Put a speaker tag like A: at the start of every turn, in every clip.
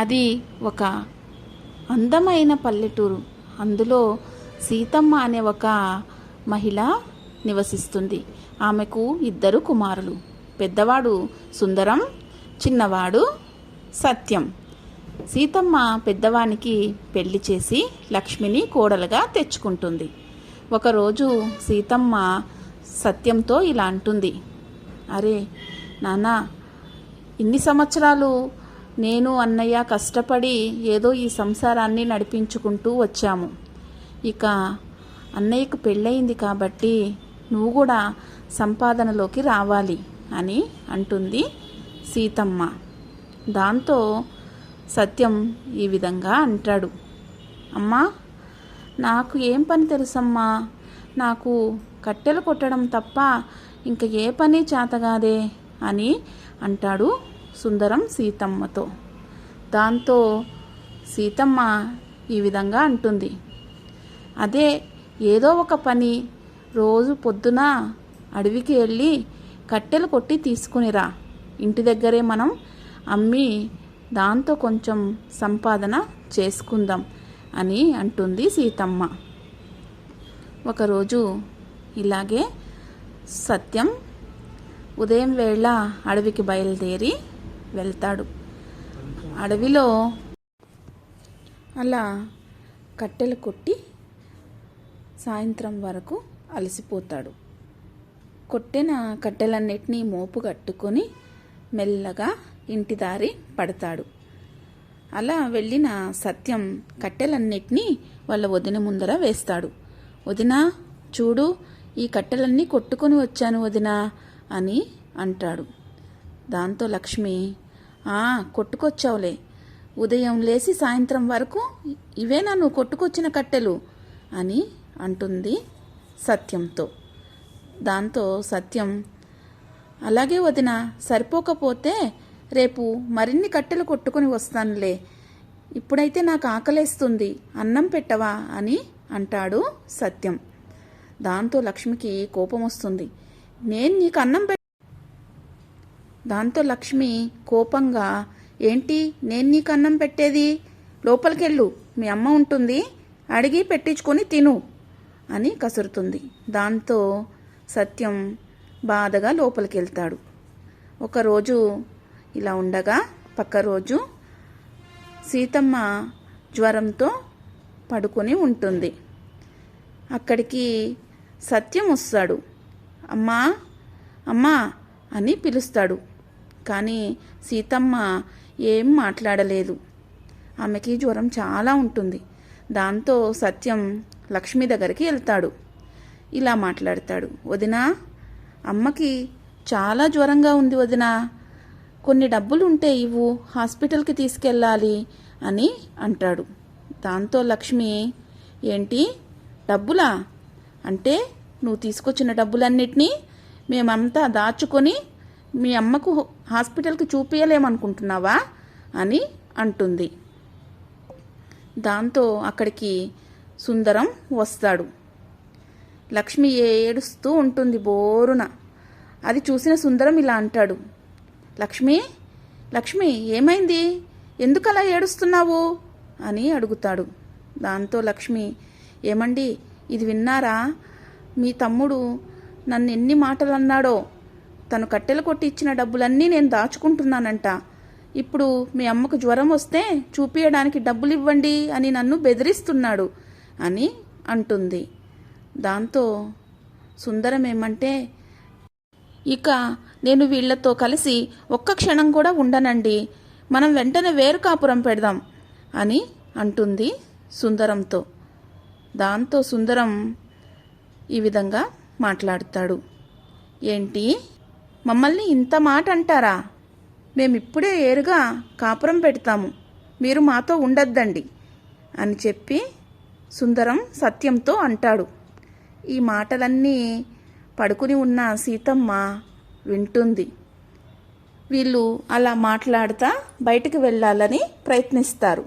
A: అది ఒక అందమైన పల్లెటూరు. అందులో సీతమ్మ అనే ఒక మహిళ నివసిస్తుంది. ఆమెకు ఇద్దరు కుమారులు. పెద్దవాడు సుందరం చిన్నవాడు సత్యం. సీతమ్మ పెద్దవానికి పెళ్ళి చేసి లక్ష్మిని కోడలుగా తెచ్చుకుంటుంది. ఒకరోజు సీతమ్మ సత్యంతో ఇలా అంటుంది. అరే నాన్న ఇన్ని సంవత్సరాలు నేను అన్నయ్య కష్టపడి ఏదో ఈ సంసారాన్ని నడిపించుకుంటూ వచ్చాము. ఇక అన్నయ్యకు పెళ్ళయింది కాబట్టి నువ్వు కూడా సంపాదనలోకి రావాలి అని అంటుంది సీతమ్మ. దాంతో సత్యం ఈ విధంగా అంటాడు. అమ్మా నాకు ఏం పని తెలుసమ్మా? నాకు కట్టెలు కొట్టడం తప్ప ఇంక ఏ పని చేతగాదే అని అంటాడు సుందరం సీతమ్మతో. దాంతో సీతమ్మ ఈ విధంగా అంటుంది. అదే ఏదో ఒక పని రోజు పొద్దున అడవికి వెళ్ళి కట్టెలు కొట్టి తీసుకునిరా. ఇంటి దగ్గరే మనం అమ్మి దాంతో కొంచెం సంపాదన చేసుకుందాం అని అంటుంది సీతమ్మ. ఒకరోజు ఇలాగే సత్యం ఉదయం వేళ అడవికి బయలుదేరి వెళ్తాడు. అడవిలో అలా కట్టెలు కొట్టి సాయంత్రం వరకు అలసిపోతాడు. కొట్టిన కట్టెలన్నిటినీ మోపు కట్టుకొని మెల్లగా ఇంటి దారి పడతాడు. అలా వెళ్ళిన సత్యం కట్టెలన్నిటినీ వాళ్ళ వదిన ముందర వేస్తాడు. వదినా చూడు ఈ కట్టెలన్నీ కొట్టుకొని వచ్చాను వదినా అని అంటాడు. దాంతో లక్ష్మి ఆ కొట్టుకొచ్చావులే. ఉదయం లేచి సాయంత్రం వరకు ఇవేనా నువ్వు కొట్టుకొచ్చిన కట్టెలు? అని అంటుంది సత్యంతో. దాంతో సత్యం అలాగే వదిన సరిపోకపోతే రేపు మరిన్ని కట్టెలు కొట్టుకొని వస్తానులే. ఇప్పుడైతే నాకు ఆకలేస్తుంది. అన్నం పెట్టవా? అని అంటాడు సత్యం. దాంతో లక్ష్మికి కోపం వస్తుంది నేను నీకు అన్నం పెట్ట దాంతో లక్ష్మి కోపంగా ఏంటి? నేను నీకు అన్నం పెట్టేది? లోపలికెళ్ళు. మీ అమ్మ ఉంటుంది. అడిగి పెట్టించుకొని తిను. అని కసురుతుంది. దాంతో సత్యం బాధగా లోపలికి వెళ్తాడు ఒకరోజు ఇలా ఉండగా పక్క రోజు సీతమ్మ జ్వరంతో పడుకొని ఉంటుంది. అక్కడికి సత్యం వస్తాడు. అమ్మా అమ్మా అని పిలుస్తాడు. కానీ సీతమ్మ ఏం మాట్లాడలేదు. ఆమెకి జ్వరం చాలా ఉంటుంది. దాంతో సత్యం లక్ష్మి దగ్గరికి వెళ్తాడు. ఇలా మాట్లాడతాడు. వదినా అమ్మకి చాలా జ్వరంగా ఉంది వదినా. కొన్ని డబ్బులు ఉంటే ఇవ్వు హాస్పిటల్కి తీసుకెళ్ళాలి అని అంటాడు. దాంతో లక్ష్మి ఏంటి? డబ్బులా? అంటే నువ్వు తీసుకొచ్చిన డబ్బులన్నిటినీ మేమంతా దాచుకొని మీ అమ్మకు హాస్పిటల్కి చూపించలేమనుకుంటున్నావా అని అంటుంది. దాంతో అక్కడికి సుందరం వస్తాడు. లక్ష్మి ఏడుస్తూ ఉంటుంది బోరున. అది చూసిన సుందరం ఇలా అంటాడు. లక్ష్మి లక్ష్మి ఏమైంది? ఎందుకు అలా ఏడుస్తున్నావు? అని అడుగుతాడు. దాంతో లక్ష్మి ఏమండి ఇది విన్నారా? మీ తమ్ముడు నన్ను ఎన్ని మాటలు అన్నాడో తను కట్టెలు కొట్టి ఇచ్చిన డబ్బులన్నీ నేను దాచుకుంటున్నానంట. ఇప్పుడు మీ అమ్మకు జ్వరం వస్తే చూపించడానికి డబ్బులు ఇవ్వండి అని నన్ను బెదిరిస్తున్నాడు అని అంటుంది. దాంతో సుందరం ఏమంటే ఇక నేను వీళ్ళతో కలిసి ఒక్క క్షణం కూడా ఉండనండి. మనం వెంటనే వేరు కాపురం పెడదాం అని అంటుంది సుందరంతో. దాంతో సుందరం ఈ విధంగా మాట్లాడతాడు. ఏంటి? మమ్మల్ని ఇంత మాట అంటారా? మేమిప్పుడే ఏరుగా కాపురం పెడతాము. మీరు మాతో ఉండొద్దండి అని చెప్పి సుందరం సత్యంతో అంటాడు. ఈ మాటలన్నీ పడుకుని ఉన్న సీతమ్మ వింటుంది. వీళ్ళు అలా మాట్లాడుతా బయటికి వెళ్ళాలని ప్రయత్నిస్తారు.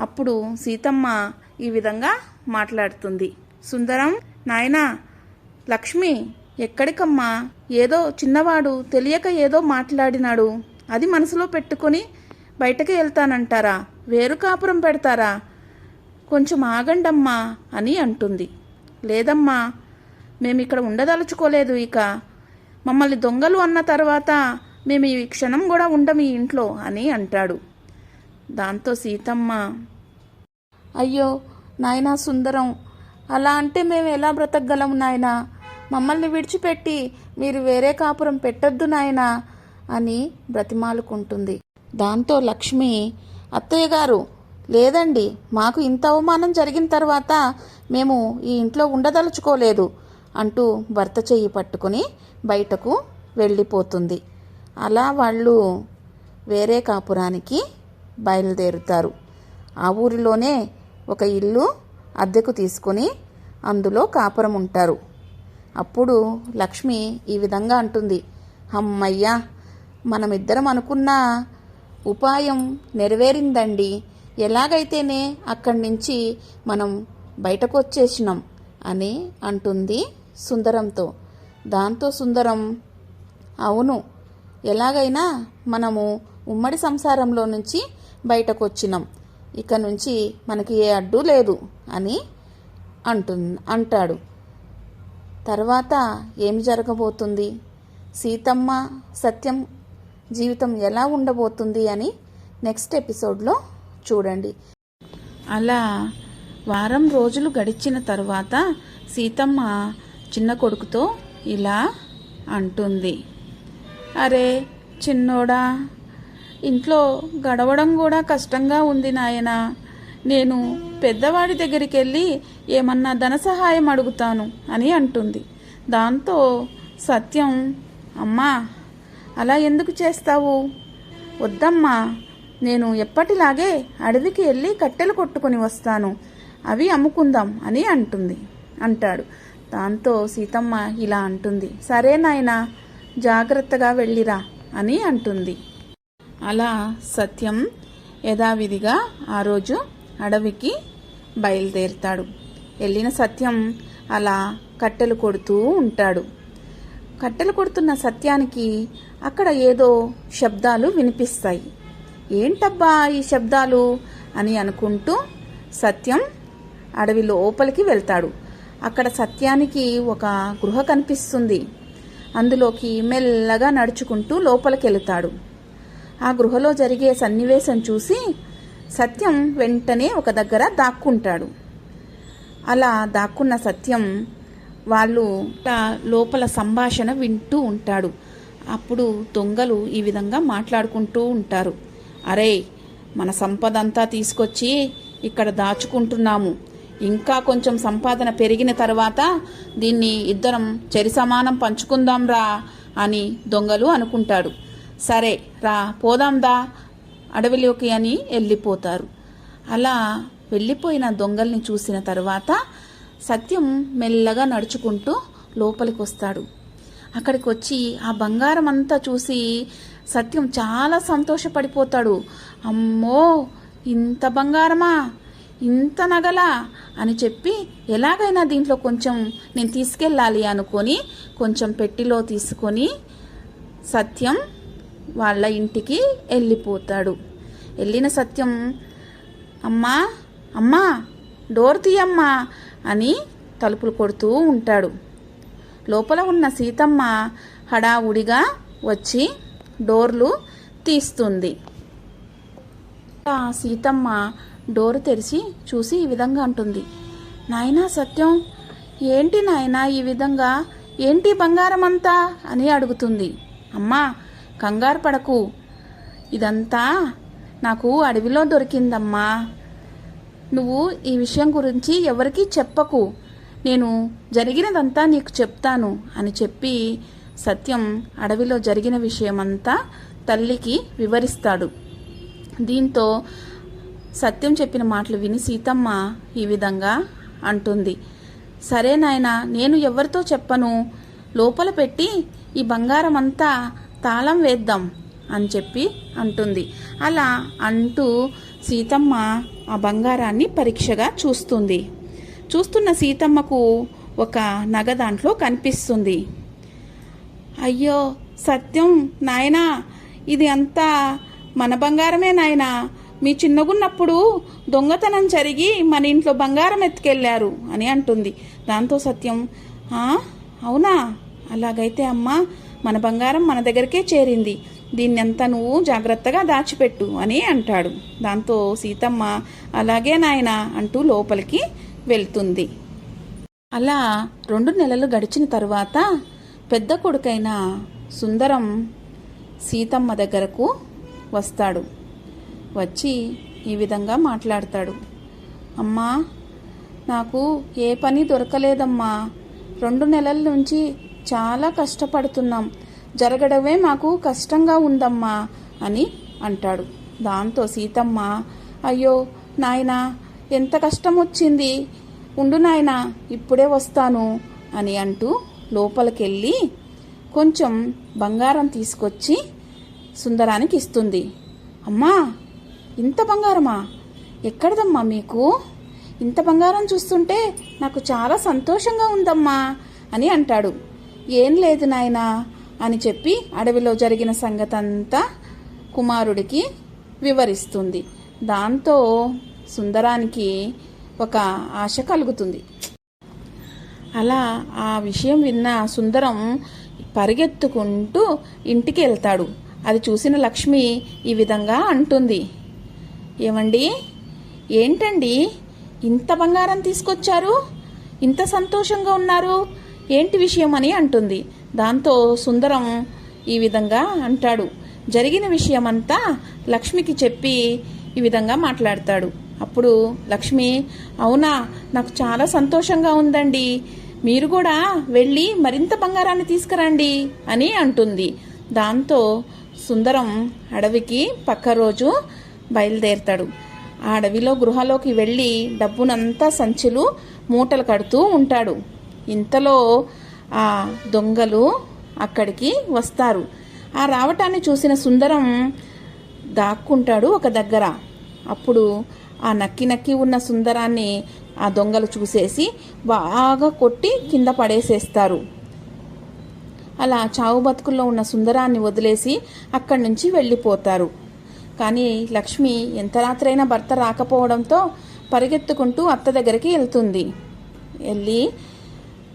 A: అప్పుడు సీతమ్మ ఈ విధంగా మాట్లాడుతుంది. సుందరం నాయనా లక్ష్మి ఎక్కడికమ్మా? ఏదో చిన్నవాడు తెలియక ఏదో మాట్లాడినాడు. అది మనసులో పెట్టుకొని బయటకి వెళ్తానంటారా? వేరు కాపురం పెడతారా? కొంచెం ఆగండమ్మా అని అంటుంది. లేదమ్మా మేము ఇక్కడ ఉండదలుచుకోలేదు ఇక. మమ్మల్ని దొంగలు అన్న తర్వాత మేము ఈ క్షణం కూడా ఉండం ఈ ఇంట్లో అని అంటాడు. దాంతో సీతమ్మ అయ్యో నాయనా సుందరం అలా అంటే మేము ఎలా బ్రతకగలం నాయనా? మమ్మల్ని విడిచిపెట్టి మీరు వేరే కాపురం పెట్టొద్దు నాయనా అని బ్రతిమాలుకుంటుంది. దాంతో లక్ష్మి అత్తయ్య గారు లేదండి మాకు ఇంత అవమానం జరిగిన తర్వాత మేము ఈ ఇంట్లో ఉండదలుచుకోలేదు అంటూ భర్త చెయ్యి పట్టుకుని బయటకు వెళ్ళిపోతుంది. అలా వాళ్ళు వేరే కాపురానికి బయలుదేరుతారు. ఆ ఊరిలోనే ఒక ఇల్లు అద్దెకు తీసుకొని అందులో కాపురం ఉంటారు అప్పుడు లక్ష్మి ఈ విధంగా అంటుంది అమ్మయ్యా మనమిద్దరం అనుకున్న ఉపాయం నెరవేరిందండి. ఎలాగైతేనే అక్కడి నుంచి మనం బయటకు వచ్చేసినాం అని అంటుంది సుందరంతో. దాంతో సుందరం అవును ఎలాగైనా మనము ఉమ్మడి సంసారంలో నుంచి బయటకు వచ్చినాం ఇక నుంచి మనకి ఏ అడ్డు లేదు అని అంటు అంటాడు. తర్వాత ఏమి జరగబోతుంది? సీతమ్మ సత్యం జీవితం ఎలా ఉండబోతుంది అని నెక్స్ట్ ఎపిసోడ్లో చూడండి. అలా వారం రోజులు గడిచిన తర్వాత సీతమ్మ చిన్న కొడుకుతో ఇలా అంటుంది. అరే చిన్నోడా ఇంట్లో గడవడం కూడా కష్టంగా ఉంది నాయనా. నేను పెద్దవాడి దగ్గరికి వెళ్ళి ఏమన్నా ధన సహాయం అడుగుతాను అని అంటుంది. దాంతో సత్యం అమ్మా అలా ఎందుకు చేస్తావు? వద్దమ్మా నేను ఎప్పటిలాగే అడవికి వెళ్ళి కట్టెలు కొట్టుకొని వస్తాను. అవి అమ్ముకుందాం అని అంటుంది అంటాడు. దాంతో సీతమ్మ ఇలా అంటుంది సరే నాయనా జాగ్రత్తగా వెళ్ళిరా అని అంటుంది. అలా సత్యం యథావిధిగా ఆ రోజు అడవికి బయలుదేరుతాడు. వెళ్ళిన సత్యం అలా కట్టెలు కొడుతూ ఉంటాడు. కట్టెలు కొడుతున్న సత్యానికి అక్కడ ఏదో శబ్దాలు వినిపిస్తాయి. ఏంటబ్బా ఈ శబ్దాలు? అని అనుకుంటూ సత్యం అడవి లోపలికి వెళ్తాడు. అక్కడ సత్యానికి ఒక గృహ కనిపిస్తుంది. అందులోకి మెల్లగా నడుచుకుంటూ లోపలికి వెళుతాడు ఆ గృహలో జరిగే సన్నివేశం చూసి సత్యం వెంటనే ఒక దగ్గర దాక్కుంటాడు. అలా దాక్కున్న సత్యం వాళ్ళు లోపల సంభాషణ వింటూ ఉంటాడు. అప్పుడు దొంగలు ఈ విధంగా మాట్లాడుకుంటూ ఉంటారు. అరే మన సంపద అంతా తీసుకొచ్చి ఇక్కడ దాచుకుంటున్నాము. ఇంకా కొంచెం సంపాదన పెరిగిన తర్వాత దీన్ని ఇద్దరం చెరి సమానం పంచుకుందాం రా అని దొంగలు అనుకుంటాడు. సరే రా పోదాందా అడవిలోకి అని వెళ్ళిపోతారు. అలా వెళ్ళిపోయిన దొంగల్ని చూసిన తర్వాత సత్యం మెల్లగా నడుచుకుంటూ లోపలికి వస్తాడు అక్కడికి వచ్చి ఆ బంగారం అంతా చూసి సత్యం చాలా సంతోషపడిపోతాడు. అమ్మో ఇంత బంగారమా ఇంత నగలా అని చెప్పి ఎలాగైనా దీంట్లో కొంచెం నేను తీసుకెళ్ళాలి అనుకొని కొంచెం పెట్టిలో తీసుకొని సత్యం వాళ్ళ ఇంటికి వెళ్ళిపోతాడు. వెళ్ళిన సత్యం అమ్మా అమ్మా డోర్ తీయమ్మా అని తలుపులు కొడుతూ ఉంటాడు. లోపల ఉన్న సీతమ్మ హడావుడిగా వచ్చి డోర్లు తీస్తుంది. ఆ సీతమ్మ డోర్ తెరిచి చూసి ఈ విధంగా అంటుంది. నాయనా సత్యం ఏంటి నాయనా ఈ విధంగా? ఏంటి బంగారం అంతా అని అడుగుతుంది. అమ్మా కంగారు పడకు. ఇదంతా నాకు అడవిలో దొరికిందమ్మా. నువ్వు ఈ విషయం గురించి ఎవరికీ చెప్పకు. నేను జరిగినదంతా నీకు చెప్తాను అని చెప్పి సత్యం అడవిలో జరిగిన విషయమంతా తల్లికి వివరిస్తాడు. దీంతో సత్యం చెప్పిన మాటలు విని సీతమ్మ ఈ విధంగా అంటుంది. సరే నాయనా నేను ఎవరితో చెప్పను? లోపల పెట్టి ఈ బంగారం అంతా తాళం వేద్దాం అని చెప్పి అంటుంది. అలా అంటూ సీతమ్మ ఆ బంగారాన్ని పరీక్షగా చూస్తుంది. చూస్తున్న సీతమ్మకు ఒక నగ దాంట్లో కనిపిస్తుంది. అయ్యో సత్యం నాయనా ఇది అంతా మన బంగారమే నాయనా. మీ చిన్నగున్నప్పుడు దొంగతనం జరిగి మన ఇంట్లో బంగారం ఎత్తుకెళ్ళారు అని అంటుంది. దాంతో సత్యం అవునా? అలాగైతే అమ్మా మన బంగారం మన దగ్గరికే చేరింది. దీన్నంతా నువ్వు జాగ్రత్తగా దాచిపెట్టు అని అంటాడు. దాంతో సీతమ్మ అలాగే నాయన అంటూ లోపలికి వెళ్తుంది. అలా రెండు నెలలు గడిచిన తరువాత పెద్ద కొడుకైన సుందరం సీతమ్మ దగ్గరకు వస్తాడు. వచ్చి ఈ విధంగా మాట్లాడతాడు. అమ్మా నాకు ఏ పని దొరకలేదమ్మా. రెండు నెలల నుంచి చాలా కష్టపడుతున్నాం. జరగడమే మాకు కష్టంగా ఉందమ్మా అని అంటాడు. దాంతో సీతమ్మ అయ్యో నాయనా ఎంత కష్టం వచ్చింది ఉండు నాయనా ఇప్పుడే వస్తాను అని అంటూ లోపలికెళ్ళి కొంచెం బంగారం తీసుకొచ్చి సుందరానికి ఇస్తుంది. అమ్మా ఇంత బంగారమా? ఎక్కడదమ్మా మీకు? ఇంత బంగారం చూస్తుంటే నాకు చాలా సంతోషంగా ఉందమ్మా అని అంటాడు. ఏం లేదు నాయనా అని చెప్పి అడవిలో జరిగిన సంగతంతా కుమారుడికి వివరిస్తుంది. దాంతో సుందరానికి ఒక ఆశ కలుగుతుంది. అలా ఆ విషయం విన్న సుందరం పరిగెత్తుకుంటూ ఇంటికి వెళ్తాడు. అది చూసిన లక్ష్మి ఈ విధంగా అంటుంది. ఏమండి? ఏంటండి? ఇంత బంగారం తీసుకొచ్చారు? ఇంత సంతోషంగా ఉన్నారు? ఏంటి విషయం అని అంటుంది. దాంతో సుందరం ఈ విధంగా అంటాడు. జరిగిన విషయమంతా లక్ష్మికి చెప్పి ఈ విధంగా మాట్లాడతాడు. అప్పుడు లక్ష్మి అవునా నాకు చాలా సంతోషంగా ఉందండి. మీరు కూడా వెళ్ళి మరింత బంగారాన్ని తీసుకురండి అని అంటుంది. దాంతో సుందరం అడవికి పక్క రోజు బయలుదేరతాడు. ఆ అడవిలో గృహలోకి వెళ్ళి డబ్బునంతా సంచులు మూటలు కడుతూ ఉంటాడు. ఇంతలో ఆ దొంగలు అక్కడికి వస్తారు. ఆ రావటాన్ని చూసిన సుందరం దాక్కుంటాడు ఒక దగ్గర. అప్పుడు ఆ నక్కి నక్కి ఉన్న సుందరాన్ని ఆ దొంగలు చూసేసి బాగా కొట్టి కింద పడేసేస్తారు. అలా చావు బతుకుల్లో ఉన్న సుందరాన్ని వదిలేసి అక్కడి నుంచి వెళ్ళిపోతారు. కానీ లక్ష్మి ఎంత రాత్రైనా భర్త రాకపోవడంతో పరిగెత్తుకుంటూ అత్త దగ్గరికి వెళ్తుంది. వెళ్ళి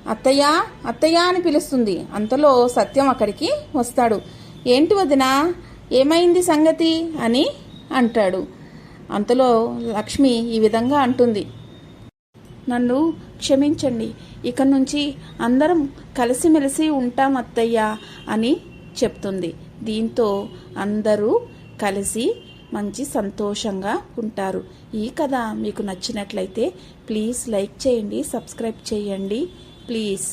A: అత్తయ్య అత్తయ్య అని పిలుస్తుంది. అంతలో సత్యం అక్కడికి వస్తాడు. ఏంటి వదినా? ఏమైంది సంగతి? అని అంటాడు. అంతలో లక్ష్మి ఈ విధంగా అంటుంది. నన్ను క్షమించండి. ఇక నుంచి అందరం కలిసిమెలిసి ఉంటాం అత్తయ్య అని చెప్తుంది. దీంతో అందరూ కలిసి మంచి సంతోషంగా ఉంటారు. ఈ కథ మీకు నచ్చినట్లయితే ప్లీజ్ లైక్ చేయండి సబ్స్క్రైబ్ చేయండి. ప్లీజ్